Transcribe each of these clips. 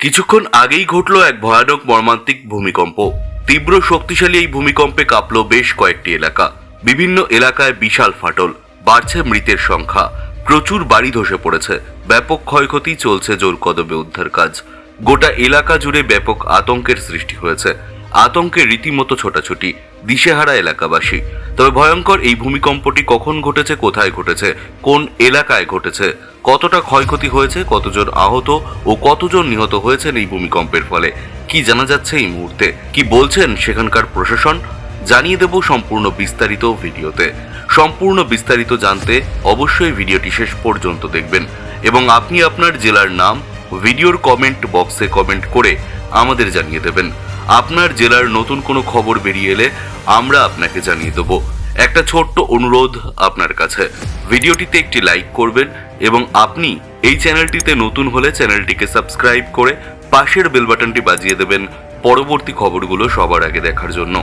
কিছুক্ষণ আগেই ঘটল এক ভয়ানক মর্মান্তিক ভূমিকম্প। তীব্র শক্তিশালী এই ভূমিকম্পে কাঁপল বেশ কয়েকটি এলাকা। বিভিন্ন এলাকায় বিশাল ফাটল, বাড়ছে মৃতের সংখ্যা, প্রচুর বাড়ি ধসে পড়েছে, ব্যাপক ক্ষয়ক্ষতি চলছে জোর কদমে উদ্ধার কাজ। গোটা এলাকা জুড়ে ব্যাপক আতঙ্কের সৃষ্টি হয়েছে। আতঙ্কে রীতিমতো ছোটাছুটি, দিশেহারা এলাকাবাসী। তবে ভয়ঙ্কর এই ভূমিকম্পটি কখন ঘটেছে, কোথায় ঘটেছে, কোন এলাকায় ঘটেছে, কতটা ক্ষয়ক্ষতি হয়েছে, কতজন আহত ও কতজন নিহত হয়েছেন এই ভূমিকম্পের ফলে, কি জানা যাচ্ছে এই মুহূর্তে, কি বলছেন সেখানকার প্রশাসন, জানিয়ে দেব সম্পূর্ণ বিস্তারিত ভিডিওতে। সম্পূর্ণ বিস্তারিত জানতে অবশ্যই ভিডিওটি শেষ পর্যন্ত দেখবেন এবং আপনি আপনার জেলার নাম, ভিডিওর কমেন্ট বক্সে কমেন্ট করে আমাদের জানিয়ে দেবেন। আপনার জেলার নতুন কোনো খবর বেরিয়ে এলে আমরা আপনাকে জানিয়ে দেবো। একটা ছোট্ট অনুরোধ আপনার কাছে। ভিডিওটিতে একটি লাইক করবেন এবং আপনি এই চ্যানেলটিতে নতুন হলে চ্যানেলটিকে সাবস্ক্রাইব করে পাশের বেল বাটনটি বাজিয়ে দেবেন পরবর্তী খবরগুলো সবার আগে দেখার জন্য।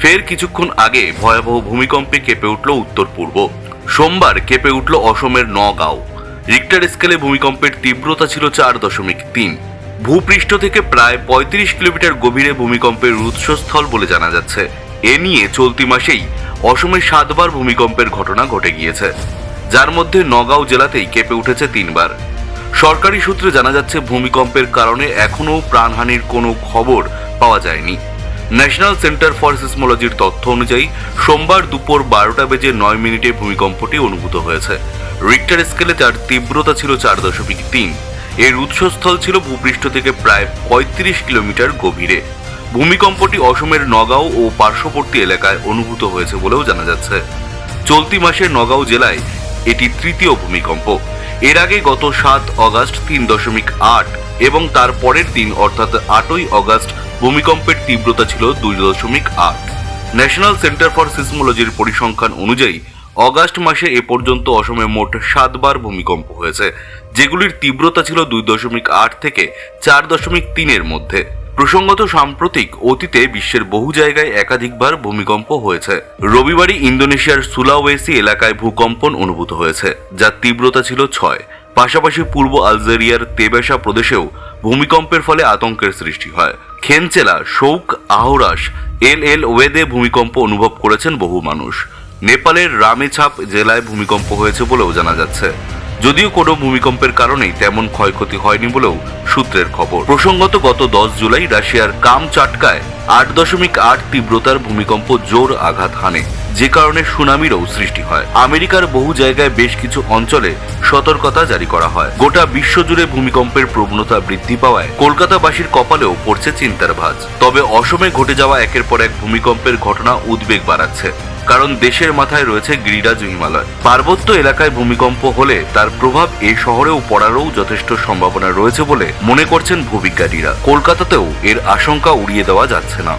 ফের কিছুক্ষণ আগে ভয়াবহ ভূমিকম্পে কেঁপে উঠল উত্তর পূর্ব। সোমবার কেঁপে উঠল অসমের নগাঁও। রিক্টার স্কেলে ভূমিকম্পের তীব্রতা ছিল চার দশমিক তিন। ভূপৃষ্ঠ থেকে প্রায় পঁয়ত্রিশ কিলোমিটার গভীরে ভূমিকম্পের উৎসস্থল বলে জানা যাচ্ছে। এ নিয়ে চলতি মাসেই অসমে সাতবার ভূমিকম্পের ঘটনা ঘটে গিয়েছে। যার মধ্যে নগাঁও জেলাতেই কেঁপে উঠেছে তিনবার। সরকারি সূত্রে জানা যাচ্ছে, ভূমিকম্পের কারণে এখনও প্রাণহানির কোনো খবর পাওয়া যায়নি। ন্যাশনাল সেন্টার ফর সিসমোলজির তথ্য অনুযায়ী, সোমবার দুপুর বারোটা বেজে নয় মিনিটে ভূমিকম্পটি অনুভূত হয়েছে। রিক্টার স্কেলে তার তীব্রতা ছিল চার দশমিক তিন। এর উৎসস্থল ছিল ভূপৃষ্ঠ থেকে প্রায় পঁয়ত্রিশ কিলোমিটার গভীরে। ভূমিকম্পটি অসমের নগাঁও ও পার্শ্ববর্তী এলাকায় অনুভূত হয়েছে বলেও জানা যাচ্ছে। চলতি মাসে নগাঁও জেলায় এটি তৃতীয় ভূমিকম্প। এর আগে গত সাত অগাস্ট তিন দশমিক আট এবং তার পরের দিন, অর্থাৎ আটই অগাস্ট, ভূমিকম্পের তীব্রতা ছিল দুই দশমিক আট। ন্যাশনাল সেন্টার ফর সিসমোলজির পরিসংখ্যান অনুযায়ী অগাস্ট মাসে এ পর্যন্ত অসমে মোট সাতবার ভূমিকম্প হয়েছে, যেগুলির তীব্রতা ছিল দুই দশমিক আট থেকে চার দশমিক তিনের মধ্যে। প্রসঙ্গত সাম্প্রতিক অতীতে বিশ্বের বহু জায়গায় একাধিকবার ভূমিকম্প হয়েছে। রবিবারই ইন্দোনেশিয়ার সুলাওয়েসি এলাকায় ভূকম্পন অনুভূত হয়েছে যার তীব্রতা ছিল ছয়। পাশাপাশি পূর্ব আলজেরিয়ার তেবেশা প্রদেশেও ভূমিকম্পের ফলে আতঙ্কের সৃষ্টি হয়। খেনচেলা, শৌক, আহরাস, এল এল ওয়েদে ভূমিকম্প অনুভব করেছেন বহু মানুষ। নেপালের রামেছাপ জেলায় ভূমিকম্প হয়েছে বলেও জানা যাচ্ছে। যদিও কোনো ভূমিকম্পের কারণেই তেমন ক্ষয়ক্ষতি হয়নি বলেও সূত্রের খবর। প্রসঙ্গত গত দশ জুলাই রাশিয়ার কাম চাটকায় আট দশমিক আট তীব্রতার ভূমিকম্প জোর আঘাত হানে, যে কারণে সুনামিরও সৃষ্টি হয়। আমেরিকার বহু জায়গায় বেশ কিছু অঞ্চলে সতর্কতা জারি করা হয়। গোটা বিশ্বজুড়ে ভূমিকম্পের প্রবণতা বৃদ্ধি পাওয়ায় কলকাতাবাসীর কপালেও পড়ছে চিন্তার ভাঁজ। তবে অসমে ঘটে যাওয়া একের পর এক ভূমিকম্পের ঘটনা উদ্বেগ বাড়াচ্ছে। কারণ দেশের মাথায় রয়েছে গিরিরাজ হিমালয়। পার্বত্য এলাকায় ভূমিকম্প হলে তার প্রভাব এই শহরেও পড়ারও যথেষ্ট সম্ভাবনা রয়েছে বলে মনে করছেন ভূবিজ্ঞানীরা। কলকাতাতেও এর আশঙ্কা উড়িয়ে দেওয়া যাচ্ছে না।